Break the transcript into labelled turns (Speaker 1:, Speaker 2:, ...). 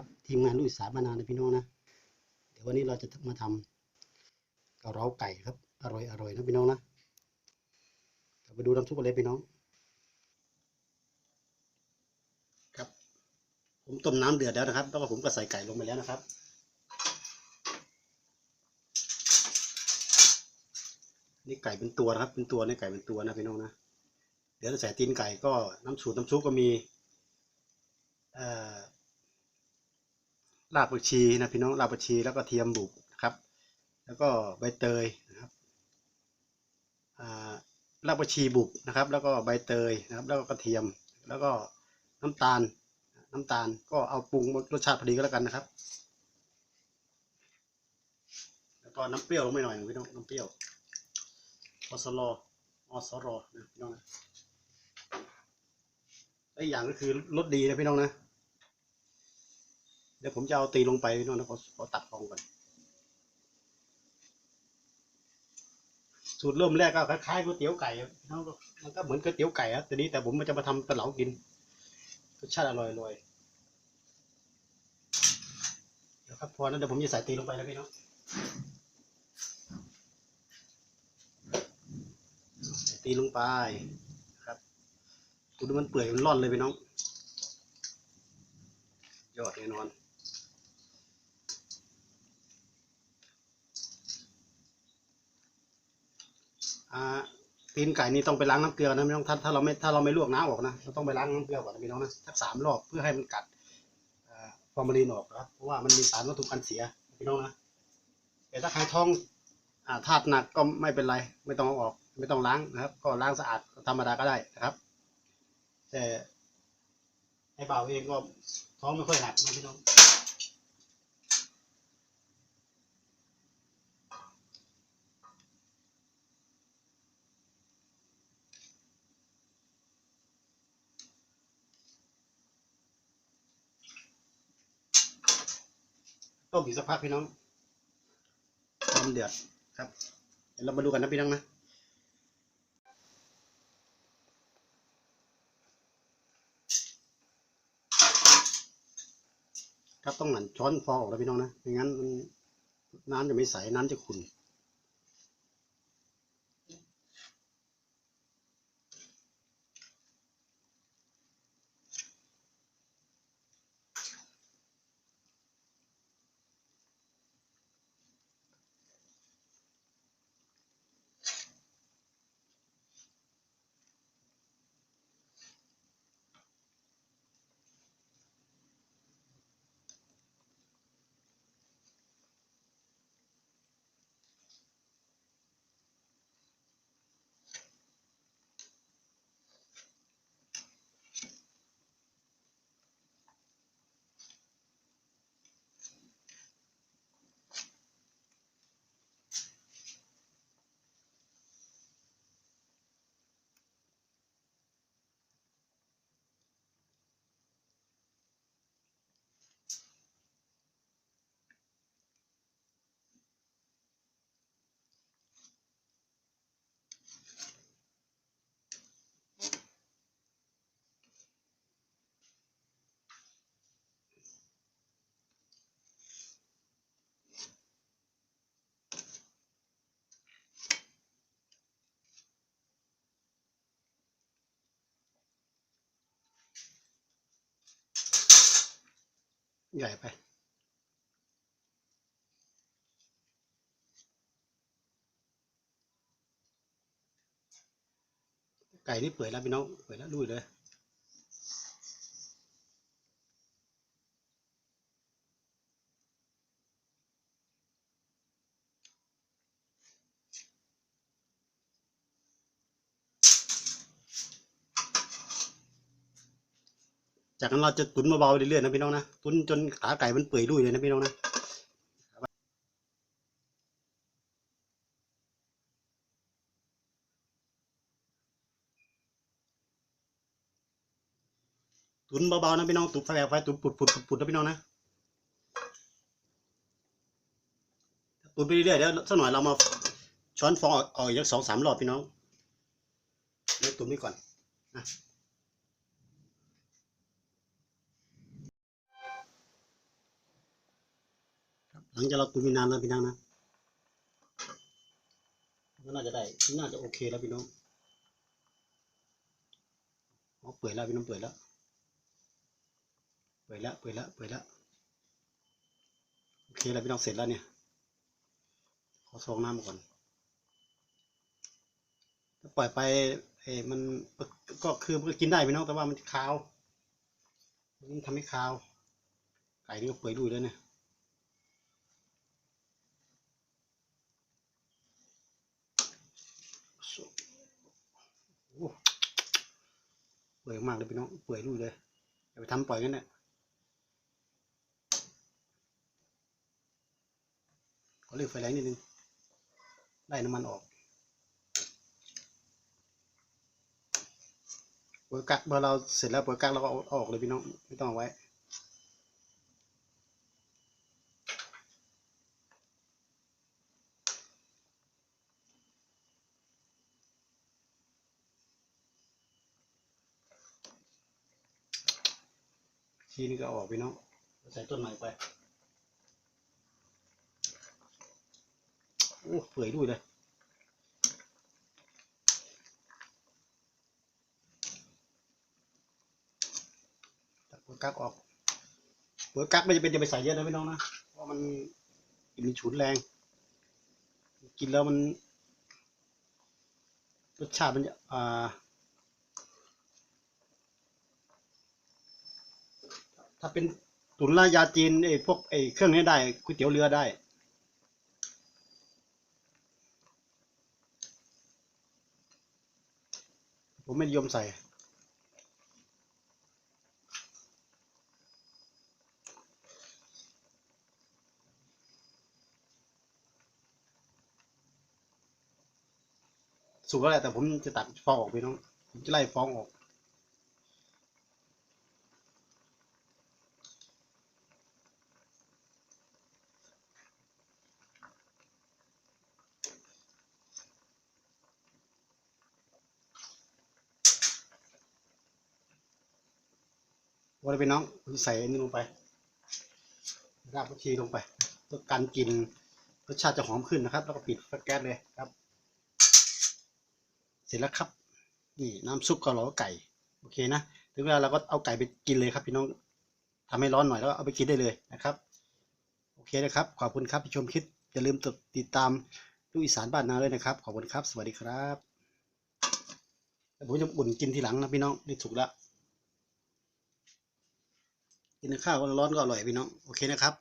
Speaker 1: ครับ ทีมงานลุยสายมานานนะพี่น้องนะเดี๋ยววันนี้เราจะมาทำกะเพราไก่ครับ อร่อยอร่อยนะพี่น้องนะเดี๋ยวไปดูน้ำซุปกันเลยพี่น้อง ครับ ผมต้มน้ำเดือดแล้วนะครับ แล้วก็ผมก็ใส่ไก่ลงไปแล้วนะครับนี่ไก่เป็นตัวนะครับ เป็นตัวในไก่เป็นตัวนะพี่น้องนะเดี๋ยวเราใส่ตีนไก่ก็น้ำสูตรน้ำซุปก็มีเอ่อ รากผักชีนะพี่น้องรากผักชีแล้วก็เทียมบุกนะครับ แล้วก็ใบเตยนะครับอ่ารากผักชีบุกนะครับ แล้วก็ใบเตยนะครับ แล้วก็กระเทียม แล้วก็น้ำตาล น้ำตาลก็เอาปรุงรสชาติพอดีก็แล้วกันนะครับ แล้วก็น้ำเปรี้ยวลงไปหน่อยนึงพี่น้องน้ำเปรี้ยวอสลออสรนะพี่น้องนะและอีกอย่างก็คือรสดีนะพี่น้องนะ เดี๋ยวผมจะเอาตีลงไปพี่น้องนะขอขอตัดฟองก่อน สูตรเริ่มแรกก็คล้ายๆก๋วยเตี๋ยวไก่อะพี่น้องก็มันก็เหมือนก๋วยเตี๋ยวไก่อะแต่นี้แต่ผมมันจะมาทำตะเหลากินรสชาติอร่อยๆเดี๋ยวครับพอนั้นเดี๋ยวผมจะใส่ตีลงไปแล้วพี่น้องใส่ตีลงไปดูดูมันเปื่อยมันร่อนเลยพี่น้อง ยอดแน่นอน อ่าตีนไก่นี่ต้องไปล้างน้ำเกลือนะพี่น้องถ้าถ้าเราไม่ถ้าเราไม่ลวกน้ำออกนะเราต้องไปล้างน้ำเกลือก่อนนะพี่น้องนะสักสามรอบเพื่อให้มันกัดอ่าฟอร์มาลีนออกนะครับเพราะว่ามันมีสารวัตถุกันเสียพี่น้องนะแต่ถ้าใครท้องอ่าธาตุหนักก็ไม่เป็นไร ไม่ต้องเอาออก ไม่ต้องล้างนะครับ ก็ล้างสะอาดธรรมดาก็ได้นะครับ แต่ไอ้บ่าเองก็ท้องไม่ค่อยหนักนะพี่น้อง ต้มอีกสักพักพี่น้องต้มเดือดครับเดี๋ยวเรามาดูกันนะพี่น้องนะครับต้องหั่นช้อนฟองออกแล้วพี่น้องนะไม่งั้นมันน้ำจะไม่ใสน้ำจะขุ่น ใหญ่ไป ไก่นี่เปื่อยแล้วพี่น้องเปื่อยแล้วลุยเลย จากนั้นเราจะตุ๋นเบาๆเรื่อยๆนะพี่น้องนะตุ๋นจนขาไก่มันเปื่อยลุยเลยนะพี่น้องนะตุนเบาๆนะพี่น้องตุ๋นไฟแบบไฟตุ๋นปุดๆปุดนะพี่น้องนะตุนไปเรื่อยๆเดี๋ยวสักหน่อยเรามาช้อนฟองออกอีกสองสามรอบพี่น้องเดี๋ยวตุ๋นไปก่อนนะ งจากเราตุนมีนานแล้วพี่น้องนะก็น่าจะได้ น่าจะโอเคแล้วพี่น้องอ๋อเปื่อยแล้วพี่น้องเปื่อยแล้ว เปื่อยแล้ว เปื่อยแล้ว เปื่อยแล้ว โอเคแล้วพี่น้องเสร็จแล้วเนี่ย ขอซองน้ำมาก่อน ถ้าปล่อยไปเอ้มันก็คือมันก็กินได้พี่น้อง แต่ว่ามันคาว มันทำให้คาว ไก่นี่ก็เปื่อยดุยแล้วเนี่ย โอ้เปื่อยมากเลยพี่น้องเปื่อยลุยเลยอย่าไปทำปล่อยงั้นเนี่ยขอเลือกไฟแรงนิดนึงได้น้ำมันออกเปลือกกักเมื่อเราเสร็จแล้วเปลือกกักเราก็เอาเอาออกเลยพี่น้องไม่ต้องเอาไว้ ชีนี่ก็ออกพี่น้องใส่ต้นใหม่ไปโอ้เปื่อยด้วยเลยตัดหัวกักออกหัวกักไม่จะเป็นจะไปใส่เยอะนะพี่น้องนะเพราะมันกลินมันฉุนแรง กินแล้วมันรสชาติมันจะอ่า ถ้าเป็นตุ๋นลายาจีนไอ้พวกไอ้เครื่องนี้ได้ก๋วยเตี๋ยวเรือได้ ผมไม่นิยมใส่สุกแล้วแหละแต่ผมจะตัดฟองออกไปน้องผมจะไล่ฟองออก วันนี้เป็นน้องใส่นนี้ลงไปรากผักชีลงไปเพื่อการกินรสชาติจะหอมขึ้นนะครับ แล้วก็ปิดแก๊สเลยครับ เสร็จแล้วครับ นี่น้ำซุปเกาเหลาไก่ โอเคนะ ถึงเวลาเราก็เอาไก่ไปกินเลยครับ พี่น้องทำให้ร้อนหน่อยแล้วเอาไปกินได้เลยนะครับ โอเคนะครับ ขอบคุณครับที่ชมคลิปอย่าลืมติดตามลูกอีสานบ้านนาด้วยนะครับ ขอบคุณครับ สวัสดีครับแล้วผมจะอุ่นกินทีหลังนะพี่น้องนี่สุกแล้ว กินข้าวร้อนก็อร่อยพี่น้อง โอเคนะครับ